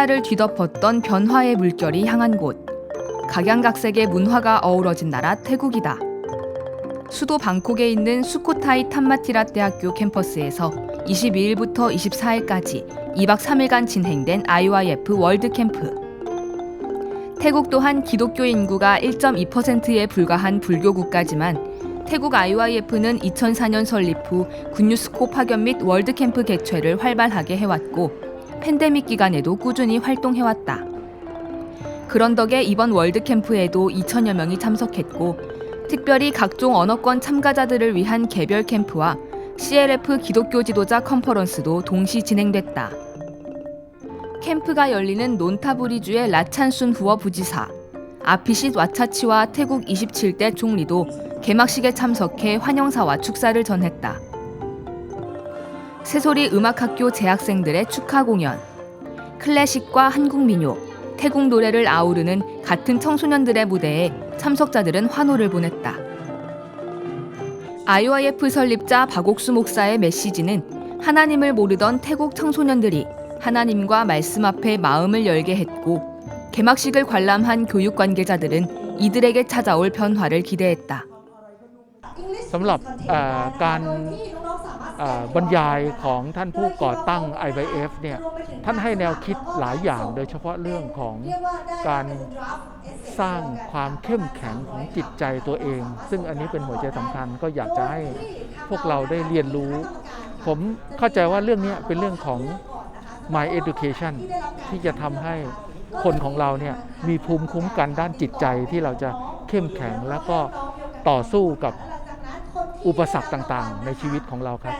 시야를 뒤덮었던 변화의 물결이 향한 곳. 각양각색의 문화가 어우러진 나라 태국이다. 수도 방콕에 있는 수코타이 탐마티라 대학교 캠퍼스에서 22일부터 24일까지 2박 3일간 진행된 IYF 월드 캠프. 태국 또한 기독교 인구가 1.2%에 불과한 불교 국가지만 태국 IYF는 2004년 설립 후 군유스코 파견 및 월드 캠프 개최를 활발하게 해왔고 팬데믹 기간에도 꾸준히 활동해왔다. 그런 덕에 이번 월드 캠프에도 2천여 명이 참석했고 특별히 각종 언어권 참가자들을 위한 개별 캠프와 CLF 기독교 지도자 컨퍼런스도 동시 진행됐다. 캠프가 열리는 논타부리주의 라찬순 후어 부지사, 아피싯 와차치와 태국 27대 총리도 개막식에 참석해 환영사와 축사를 전했다. 새소리 음악학교 재학생들의 축하 공연, 클래식과 한국 민요, 태국 노래를 아우르는 같은 청소년들의 무대에 참석자들은 환호를 보냈다. IYF 설립자 박옥수 목사의 메시지는 하나님을 모르던 태국 청소년들이 하나님과 말씀 앞에 마음을 열게 했고 개막식을 관람한 교육 관계자들은 이들에게 찾아올 변화를 기대했다. สำหรับเอ่อการเอ่อ บรรยายของท่านผู้ก่อตั้ง IVF เนี่ยท่านให้แนวคิดหลายอย่างโดยเฉพาะเรื่องของการสร้างความเข้มแข็งของจิตใจตัวเอง ซึ่งอันนี้เป็นหัวใจสำคัญก็อยากจะให้พวกเราได้เรียนรู้ ผมเข้าใจว่าเรื่องนี้เป็นเรื่องของ My Education ที่จะทำให้คนของเราเนี่ยมีภูมิคุ้มกันด้านจิตใจที่เราจะเข้มแข็งแล้วก็ต่อสู้กับ อุปสรรคต่างๆ ในชีวิตของเราครับ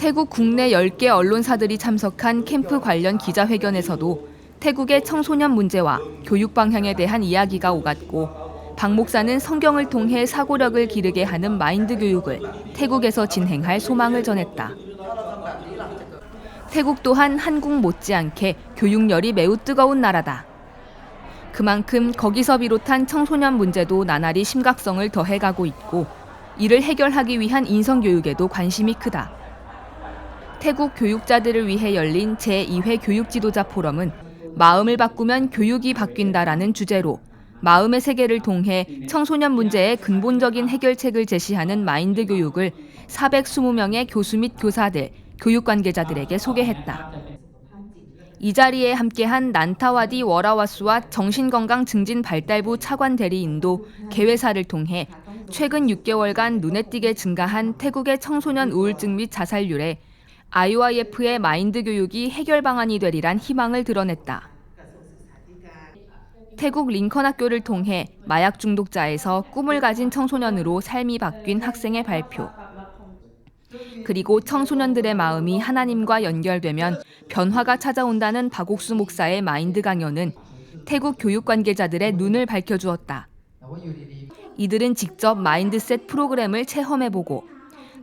태국 국내 10개 언론사들이 참석한 캠프 관련 기자회견에서도 태국의 청소년 문제와 교육 방향에 대한 이야기가 오갔고 박 목사는 성경을 통해 사고력을 기르게 하는 마인드 교육을 태국에서 진행할 소망을 전했다. 태국 또한 한국 못지않게 교육열이 매우 뜨거운 나라다. 그만큼 거기서 비롯한 청소년 문제도 나날이 심각성을 더해가고 있고 이를 해결하기 위한 인성교육에도 관심이 크다. 태국 교육자들을 위해 열린 제2회 교육지도자 포럼은 마음을 바꾸면 교육이 바뀐다라는 주제로 마음의 세계를 통해 청소년 문제의 근본적인 해결책을 제시하는 마인드 교육을 420명의 교수 및 교사들, 교육 관계자들에게 소개했다. 이 자리에 함께한 난타와디 워라와스와 정신건강 증진 발달부 차관 대리인도 개회사를 통해 최근 6개월간 눈에 띄게 증가한 태국의 청소년 우울증 및 자살률에 IYF의 마인드 교육이 해결 방안이 되리란 희망을 드러냈다. 태국 링컨 학교를 통해 마약 중독자에서 꿈을 가진 청소년으로 삶이 바뀐 학생의 발표. 그리고 청소년들의 마음이 하나님과 연결되면 변화가 찾아온다는 박옥수 목사의 마인드 강연은 태국 교육 관계자들의 눈을 밝혀주었다. 이들은 직접 마인드셋 프로그램을 체험해보고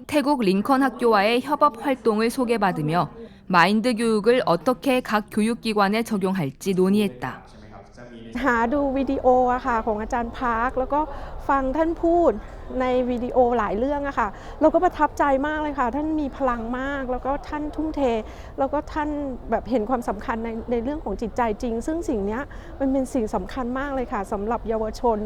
태국 링컨 학교와의 협업 활동을 소개받으며 마인드 교육을 어떻게 각 교육기관에 적용할지 논의했다. หาดูวิดีโออะค่ะของอาจารย์พาร์ค แล้วก็ฟังท่านพูดในวิดีโอหลายเรื่องอะค่ะเราก็ประทับใจมากเลยค่ะ ท่านมีพลังมาก แล้วก็ท่านทุ่มเท แล้วก็ท่านแบบเห็นความสำคัญในในเรื่องของจิตใจจริง ซึ่งสิ่งเนี้ยมันเป็นสิ่งสำคัญมากเลยค่ะสำหรับเยาวชน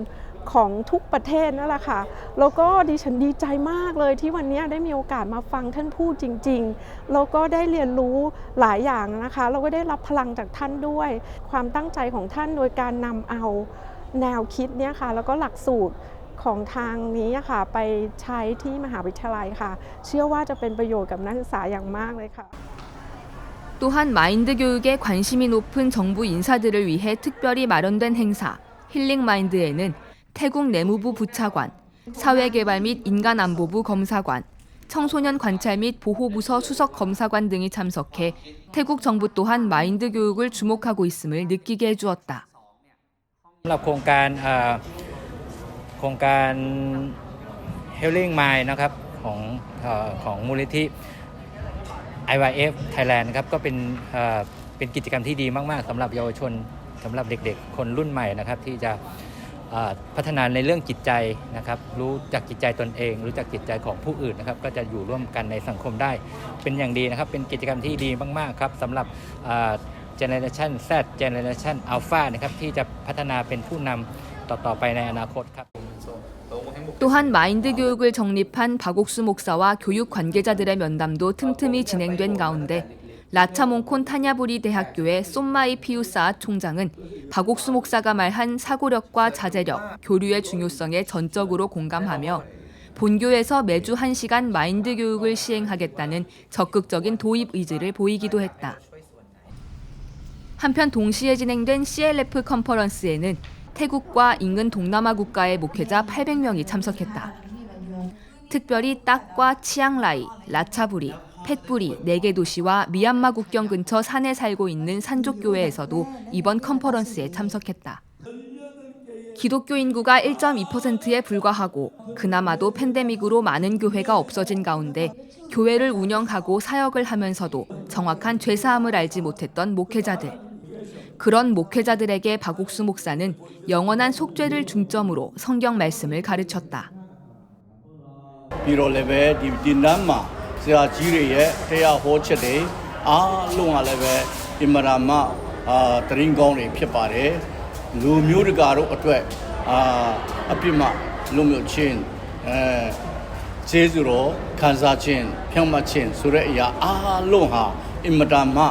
ของทุกประเทศนั่นแหละค่ะ แล้วก็ดิฉันดีใจมากเลยที่วันเนี้ยได้มีโอกาสมาฟังท่านพูดจริง ๆ แล้วก็ได้เรียนรู้หลายอย่างนะคะ เราก็ได้รับพลังจากท่านด้วย ความตั้งใจของท่านโดยการนำเอาแนวคิดเนี่ยค่ะ แล้วก็หลักสูตรของทางนี้อะค่ะ ไปใช้ที่มหาวิทยาลัยค่ะ เชื่อว่าจะเป็นประโยชน์กับนักศึกษาอย่างมากเลยค่ะ 또한 마인드 교육에 관심이 높은 정부 인사들을 위해 특별히 마련된 행사 힐링 마인드에는 태국 내무부 부차관, 사회개발 및 인간안보부 검사관, 청소년 관찰 및 보호부서 수석 검사관 등이 참석해 태국 정부 또한 마인드 교육을 주목하고 있음을 느끼게 해주었다. สำหรับโครงการเอ่อโครงการ Healing Mind นะครับของเออของมูลนิธิ IYF Thailand นะครับก็เป็นเอ่อเป็นกิจกรรมที่ดีมาก ๆสำหรับเยาวชนสำหรับเด็กๆ คนรุ่นใหม่นะครับที่จะเอ่อ พัฒนาในเรื่องจิตใจนะครับรู้จักจิตใจตนเอง รู้จักจิตใจของผู้อื่นนะครับก็จะอยู่ร่วมกันในสังคมได้เป็นอย่างดีนะครับ เป็นกิจกรรมที่ดีมากๆครับสำหรับเอ่อ Generation Z Generation Alpha นะครับที่จะพัฒนาเป็นผู้นำต่อ ๆ ไปในอนาคตครับ 또한 마인드 교육을 정립한 박옥수 목사와 교육 관계자들의 면담도 틈틈이 진행된 가운데 라차몽콘 타냐부리 대학교의 쏨마이 피우사 총장은 박옥수 목사가 말한 사고력과 자제력, 교류의 중요성에 전적으로 공감하며 본교에서 매주 1시간 마인드 교육을 시행하겠다는 적극적인 도입 의지를 보이기도 했다. 한편 동시에 진행된 CLF 컨퍼런스에는 태국과 인근 동남아 국가의 목회자 800명이 참석했다. 특별히 딱과 치앙라이, 라차부리, 펫부리 4개 도시와 미얀마 국경 근처 산에 살고 있는 산족교회에서도 이번 컨퍼런스에 참석했다. 기독교 인구가 1.2%에 불과하고 그나마도 팬데믹으로 많은 교회가 없어진 가운데 교회를 운영하고 사역을 하면서도 정확한 죄사함을 알지 못했던 목회자들. 그런 목회자들에게 박옥수 목사는 영원한 속죄를 중점으로 성경 말씀을 가르쳤다. ပြီးတော့လည်းပဲဒီဒီနန်းမှာဆရာကြီးတွေရဲ့တရားဟောချက်တွေအားလုံးကလည်းပဲအင်မရာမအာတရင်ကောင်းတွေဖြစ်ပါတယ်လူမျိုးတကာတို့အတွက်အာအပြစ်မလူမျိုးချင်းအဲကျေးဇူးတော်ခံစားခြင်းဖြောင့်မတ်ခြင်းဆိုတဲ့အရာအားလုံးဟာအင်မတန်မှ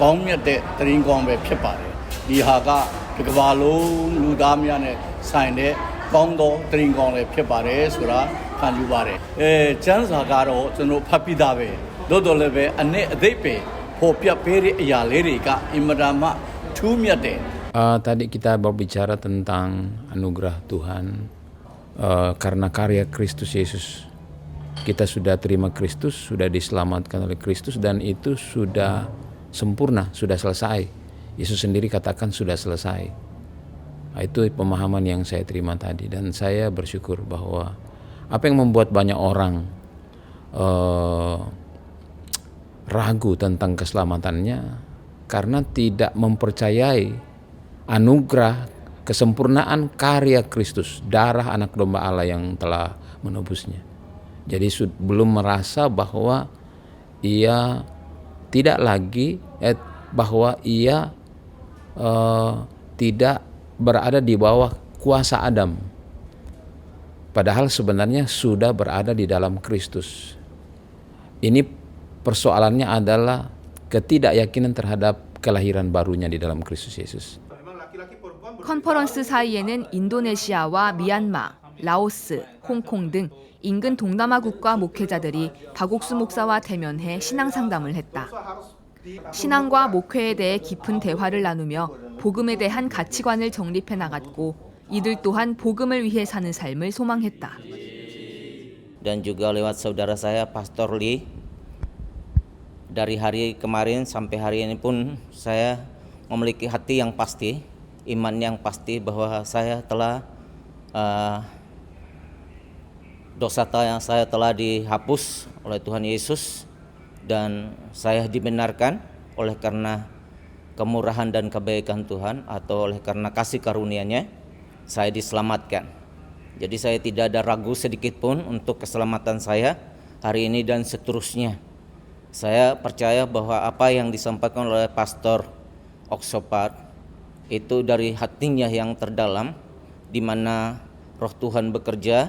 ကောင်းမြတ်တဲ့တရင်ကောင်းပဲဖြစ်ပါတယ်ဒီဟာကဒီကမ္ဘာလုံးလူသားများနဲ့ဆိုင်တဲ့ကောင်းသောတရင်ကောင်းလည်းဖြစ်ပါတယ်ဆိုတာ ခံယူပါတယ်အဲကျမ်းစာကတော့ကျွန်တော်ဖတ်ပြီးသားပဲသို့တော်လည်းပဲအ내အသိပဲပေါ်ပြပေးတဲ့အရာလေးတွေကအင်မတန်မှထူးမြတ်တယ် Uh, tadi kita berbicara tentang anugerah Tuhan uh, karena karya Kristus Yesus. Kita sudah terima Kristus, sudah diselamatkan oleh Kristus dan itu sudah sempurna, sudah selesai. Yesus sendiri katakan sudah selesai. Nah, itu pemahaman yang saya terima tadi dan saya bersyukur bahwa apa yang membuat banyak orang uh, ragu tentang keselamatannya karena tidak mempercayai anugerah kesempurnaan karya Kristus, darah anak domba Allah yang telah menebusnya. Jadi belum merasa bahwa ia tidak lagi eh, bahwa ia eh, tidak berada di bawah kuasa Adam. Padahal sebenarnya sudah berada di dalam Kristus. Ini persoalannya adalah ketidakyakinan terhadap kelahiran barunya di dalam Kristus Yesus. 컨퍼런스 사이에는 인도네시아와 미얀마, 라오스, 홍콩 등 인근 동남아 국가 목회자들이 박옥수 목사와 대면해 신앙 상담을 했다. 신앙과 목회에 대해 깊은 대화를 나누며 복음에 대한 가치관을 정립해 나갔고 이들 또한 복음을 위해 사는 삶을 소망했다. dan juga lewat saudara saya Pastor Lee. Dari hari kemarin sampai hari ini pun saya memiliki hati yang pasti, iman yang pasti bahwa saya telah uh, dosa yang saya telah dihapus oleh Tuhan Yesus dan saya dibenarkan oleh karena kemurahan dan kebaikan Tuhan atau oleh karena kasih karunia-Nya saya diselamatkan. Jadi saya tidak ada ragu sedikit pun untuk keselamatan saya hari ini dan seterusnya. Saya percaya bahwa apa yang disampaikan oleh Pastor Oxopat itu dari hatinya yang terdalam di mana roh Tuhan bekerja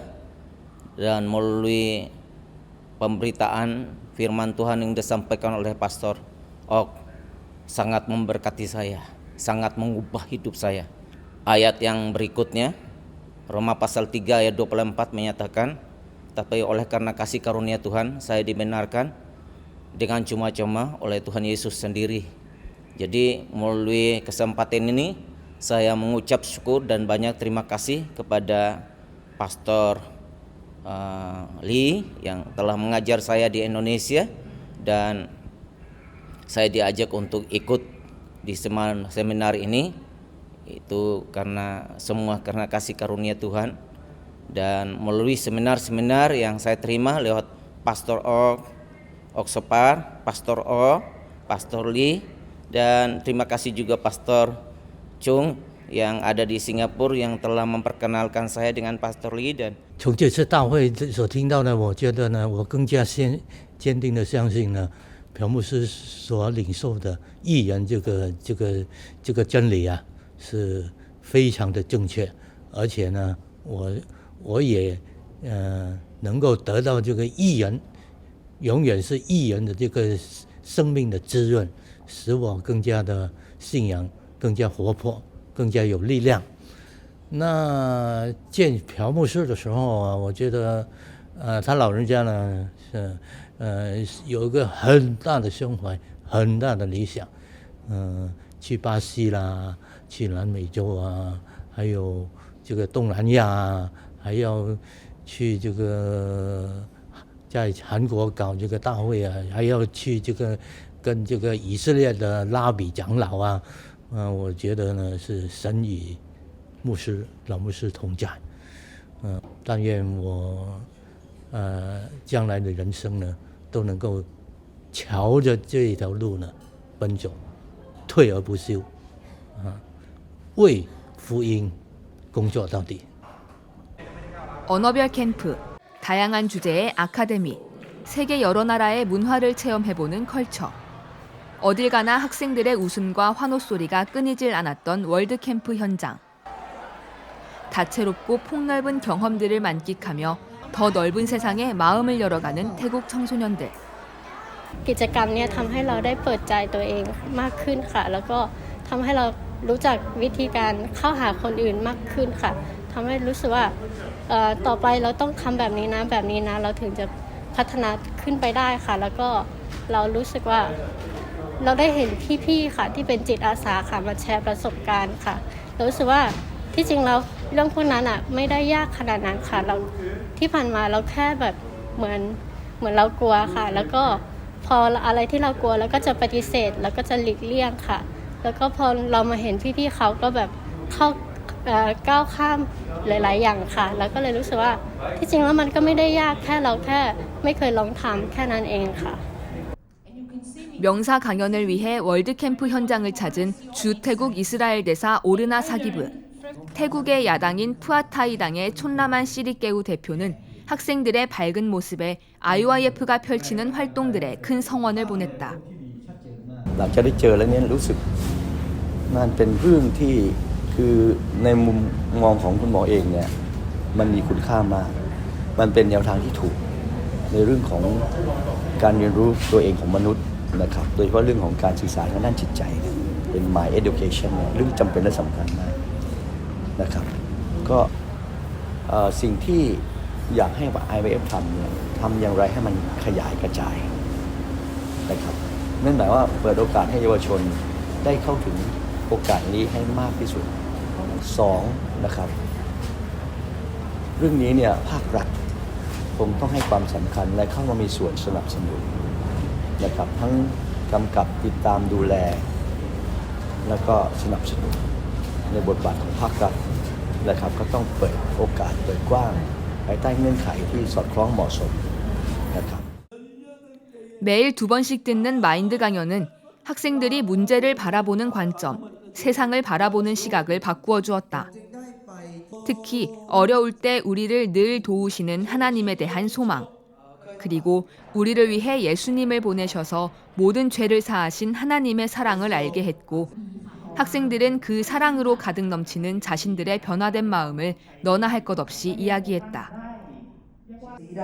dan melalui pemberitaan firman Tuhan yang disampaikan oleh Pastor Ok sangat memberkati saya, sangat mengubah hidup saya. Ayat yang berikutnya Roma pasal 3 ayat 24 menyatakan tapi oleh karena kasih karunia Tuhan saya dibenarkan dengan cuma-cuma oleh Tuhan Yesus sendiri. Jadi melalui kesempatan ini saya mengucap syukur dan banyak terima kasih kepada Pastor uh, Lee yang telah mengajar saya di Indonesia dan saya diajak untuk ikut di seminar ini itu karena semua karena kasih karunia Tuhan dan melalui seminar-seminar yang saya terima lewat Pastor Ok, Oksopar, Pastor O, Pastor Lee dan terima kasih juga Pastor Chung yang ada di Singapura yang telah memperkenalkan saya dengan Pastor Lee dan 从这次大会所听到呢，我觉得呢，我更加坚坚定的相信呢， 朴牧师所领受的艺人这个这个这个真理啊， 是非常的正确，而且呢，我我也呃能够得到这个艺人永远是艺人的这个生命的滋润，使我更加的信仰更加活泼，更加有力量。那见朴牧师的时候啊，我觉得，呃，他老人家呢是呃有一个很大的胸怀，很大的理想，嗯、去巴西啦，去南美洲啊，还有这个东南亚啊，还要去这个在韩国搞这个大会啊，还要去这个跟这个以色列的拉比长老啊，嗯、我觉得呢是神与牧师老牧师同在，嗯、但愿我呃将来的人生呢都能够朝着这一条路呢奔走，退而不休，啊，为福音工作到底。 언어별 캠프, 다양한 주제의 아카데미, 세계 여러 나라의 문화를 체험해보는 컬처. 어딜 가나 학생들의 웃음과 환호 소리가 끊이질 않았던 월드 캠프 현장. 다채롭고 폭넓은 경험들을 만끽하며 더 넓은 세상에 마음을 열어가는 태국 청소년들. กิจกรรมเนี้ยทำให้เราได้เปิดใจตัวเองมากขึ้นค่ะ แล้วก็ทำให้เรา รู้จักวิธีการเข้าหาคนอื่นมากขึ้นค่ะทำให้รู้สึกว่าต่อไปเราต้องทำแบบนี้นะแบบนี้นะ เราถึงจะพัฒนาขึ้นไปได้ค่ะ แล้วก็เรารู้สึกว่าเราได้เห็นพี่ๆค่ะ ที่เป็นจิตอาสาค่ะมาแชร์ประสบการณ์ค่ะรารู้สึกว่าที่จริงแล้วเรื่องพวกนั้นอะไม่ได้ยากขนาดนั้นค่ะเราที่ผ่านมาเราแค่แบบเหมือนเหมือนเรากลัวค่ะ แล้วก็พออะไรที่เรากลัวเราก็จะปฏิเสธ แล้วก็จะหลีกเลี่ยงค่ะ แล้วก็พอเรามาเห็นพี่ๆเขาก็แบบเข้าเอ่อก้าวข้ามหลาย ๆ อย่างค่ะ แล้วก็เลยรู้สึกว่าที่จริงแล้วมันก็ไม่ได้ยากแค่เราแค่ไม่เคยลองทำแค่นั้นเองค่ะ 명사 강연을 위해 월드캠프 현장을 찾은 주태국 이스라엘 대사 오르나 사기브. 태국의 야당인 푸아타이당의 촌라만 시리케우 대표는 학생들의 밝은 모습에 IYF가 펼치는 활동들에 큰 성원을 보냈다. หลังจากได้เจอแล้วเนี่ยรู้สึกมันเป็นเรื่องที่คือในมุมมองของคุณหมอเองเนี่ยมันมีคุณค่ามาก มันเป็นแนวทางที่ถูก ในเรื่องของการเรียนรู้ตัวเองของมนุษย์นะครับ โดยเฉพาะเรื่องของการศึกษาทางด้านจิตใจ เป็น my education เนี่ยเรื่องจำเป็นและสำคัญมากนะครับ ก็สิ่งที่อยากให้ IVF ทำเนี่ยทำอย่างไรให้มันขยายกระจายนะครับนั่นหมายว่า เปิดโอกาสให้เยาวชนได้เข้าถึงโอกาสนี้ให้มากที่สุดสองนะครับ เรื่องนี้เนี่ยภาครัฐคงต้องให้ความสำคัญและเข้ามามีส่วนสนับสนุนนะครับ ทั้งกำกับติดตามดูแล แล้วก็สนับสนุนในบทบาทของภาครัฐนะครับ ก็ต้องเปิดโอกาสเปิดกว้างภายใต้เงื่อนไขที่สอดคล้องเหมาะสมนะครับ 매일 두 번씩 듣는 마인드 강연은 학생들이 문제를 바라보는 관점, 세상을 바라보는 시각을 바꾸어 주었다. 특히 어려울 때 우리를 늘 도우시는 하나님에 대한 소망. 그리고 우리를 위해 예수님을 보내셔서 모든 죄를 사하신 하나님의 사랑을 알게 했고, 학생들은 그 사랑으로 가득 넘치는 자신들의 변화된 마음을 너나 할 것 없이 이야기했다. 우리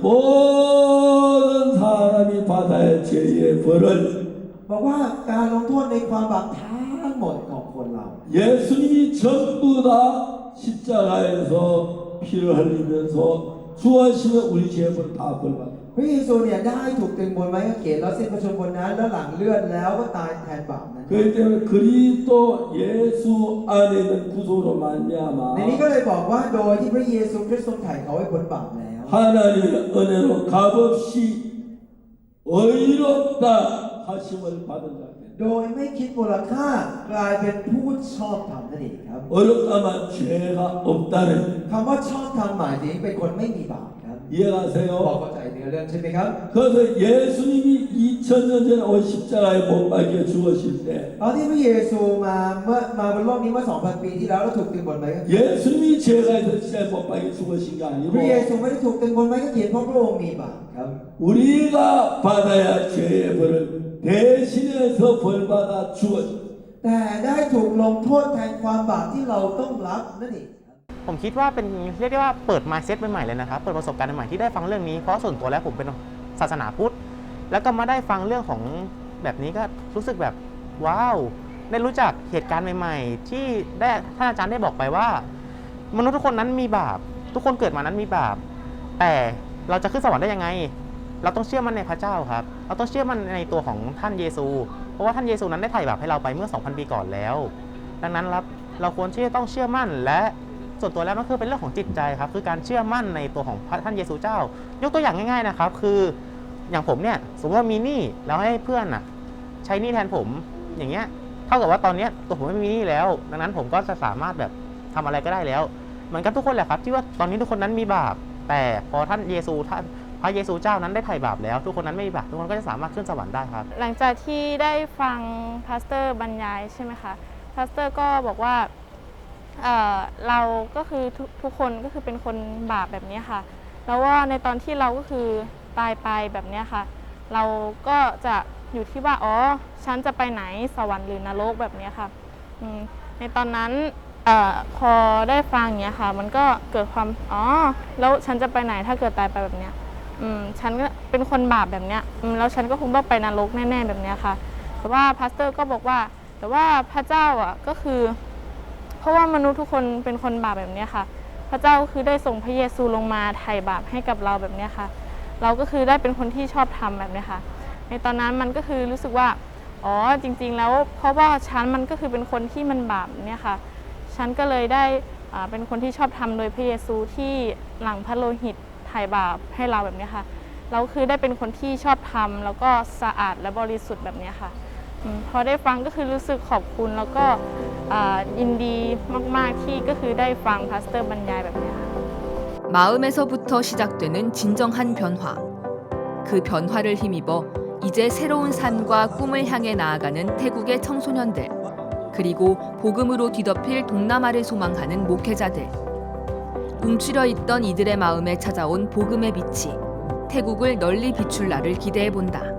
모든 사람이 바다의 죄의 벌을 บอกว่าการลงโทษในความบาปทั้งหมดของคนเรา 예수님이 전부 다 십자가에서 피를 흘리면서 주하시면 우리 죄벌 다 벌받아 พระเยซูเนี่ยได้ถูกตึงบนไม้กางเขนแล้วสิ้นพระชนม์บนนั้นแล้วหลังเลือดแล้วก็ตายแทนบาปนั้น 그렇기 때문에 그리스도 예수 안에 있는 구속으로 말미암아 ในนี้ก็เลยบอกว่าโดยที่พระเยซูคริสต์ทรงไถ่เขาให้พ้นบาปแล้ว 하나님의 은혜로 값없이 의롭다 하심을 받은 자들 โดยไม่คิดมูลค่ากลายเป็นผู้ชอบธรรมนั่นเองครับ 의롭다만 죄가 없다는 คำว่าชอบธรรมหมายถึงเป็นคนไม่มีบาปครับ 이해가세요? พอเข้าใจเนื้อเรื่องใช่ไหมครับ 그래서 예수님이 2000년 전에 온 십자가에 못 박혀 죽으실 때 ตอนที่พระเยซูมาเมื่อมาบนโลกนี้เมื่อ 2,000 ปีที่แล้วแล้วถูกตึงบนไม้กางเขน 예수님이 죄가 있어서 십자가에 못 박혀 죽으신 게 พระเยซู 아니고 ไม่ได้ถูกตึงบนไม้กางเขนเพราะพระองค์มีบาปครับ 우리가 받아야 죄의 벌을 대신해서 벌받아 죽으신 แต่ได้ถูกลงโทษแทนความบาปที่เราต้องรับนั่นเอง ผมคิดว่าเป็นเรียกได้ว่าเปิดมาเซตใหม่ๆเลยนะครับ เปิดประสบการณ์ใหม่ๆที่ได้ฟังเรื่องนี้ เพราะส่วนตัวแล้วผมเป็นศาสนาพุทธ แล้วก็มาได้ฟังเรื่องของแบบนี้ก็รู้สึกแบบว้าว ได้รู้จักเหตุการณ์ใหม่ ๆ ที่ได้ท่านอาจารย์ได้บอกไปว่า มนุษย์ทุกคนนั้นมีบาป ทุกคนเกิดมานั้นมีบาป แต่เราจะขึ้นสวรรค์ได้ยังไง เราต้องเชื่อมั่นในพระเจ้าครับ เราต้องเชื่อมั่นในตัวของท่านเยซู เพราะว่าท่านเยซูนั้นได้ไถ่บาปให้เราไปเมื่อ 2,000 ปีก่อนแล้ว ดังนั้นครับเราควรที่จะต้องเชื่อมั่นและส่วนตัวแล้วมันคือเป็นเรื่องของจิตใจครับ คือการเชื่อมั่นในตัวของพระท่านเยซูเจ้า ยกตัวอย่างง่ายๆนะครับ คืออย่างผมเนี่ยสมมติว่ามีหนี้แล้วให้เพื่อนอะ ใช้หนี้แทนผมอย่างเงี้ยเท่ากับว่าตอนเนี้ยตัวผมไม่มีหนี้แล้ว ดังนั้นผมก็จะสามารถแบบทำอะไรก็ได้แล้ว เหมือนกับทุกคนแหละครับ ที่ว่าตอนนี้ทุกคนนั้นมีบาป แต่พอท่านเยซูท่าน ระเยซูเจ้านั้นได้ไถ่บาปแล้ว ทุกคนนั้นไม่มีบาปทุกคนก็จะสามารถขึ้นสวรรค์ได้ครับ หลังจากที่ได้ฟังพาสเตอร์บรรยายใช่ไหมคะพาสเตอร์ก็บอกว่าเออเราก็คือทุกทุกคนก็คือเป็นคนบาปแบบนี้ค่ะ แล้วว่าในตอนที่เราก็คือตายไปแบบนี้ค่ะ เราก็จะอยู่ที่ว่าอ๋อฉันจะไปไหนสวรรค์หรือนรกแบบนี้ค่ะในตอนนั้นอพอได้ฟังอย่างเงี้ยค่ะ มันก็เกิดความอ๋อแล้วฉันจะไปไหนถ้าเกิดตายไปแบบเนี้ย อืมฉันก็เป็นคนบาปแบบเนี้ยอืมแล้วฉันก็คงต้องไปนรกแน่ ๆ แบบเนี้ยค่ะ แต่ว่าพาสเตอร์ก็บอกว่า แต่ว่าพระเจ้าอะก็คือ เพราะว่ามนุษย์ทุกคนเป็นคนบาปแบบเนี้ยค่ะ พระเจ้าคือได้ส่งพระเยซูลงมาไถ่บาปให้กับเราแบบเนี้ยค่ะ เราก็คือได้เป็นคนที่ชอบทำแบบเนี้ยค่ะ ในตอนนั้นมันก็คือรู้สึกว่า อ๋อจริง ๆ แล้ว เพราะว่าฉันมันก็คือเป็นคนที่มันบาปเนี้ยค่ะ ฉันก็เลยได้อ่าเป็นคนที่ชอบทำโดยพระเยซูที่หลังพระโลหิต ไถ่บาปให้เราแบบเนี้ยค่ะ เราคือได้เป็นคนที่ชอบทำแล้วก็สะอาดและบริสุทธิ์แบบเนี้ยค่ะอมพอได้ฟังก็คือรู้สึกขอบคุณแล้วก็อ่ายินดีมาก ๆ ที่ก็คือได้ฟังพาสเตอร์บรรยายแบบเนี้ยค่ะ 마음에서부터 시작되는 진정한 변화. 그 변화를 힘입어 이제 새로운 삶과 꿈을 향해 나아가는 태국의 청소년들. 그리고 복음으로 뒤덮일 동남아를 소망하는 목회자들. 움츠려 있던 이들의 마음에 찾아온 복음의 빛이 태국을 널리 비출 날을 기대해 본다.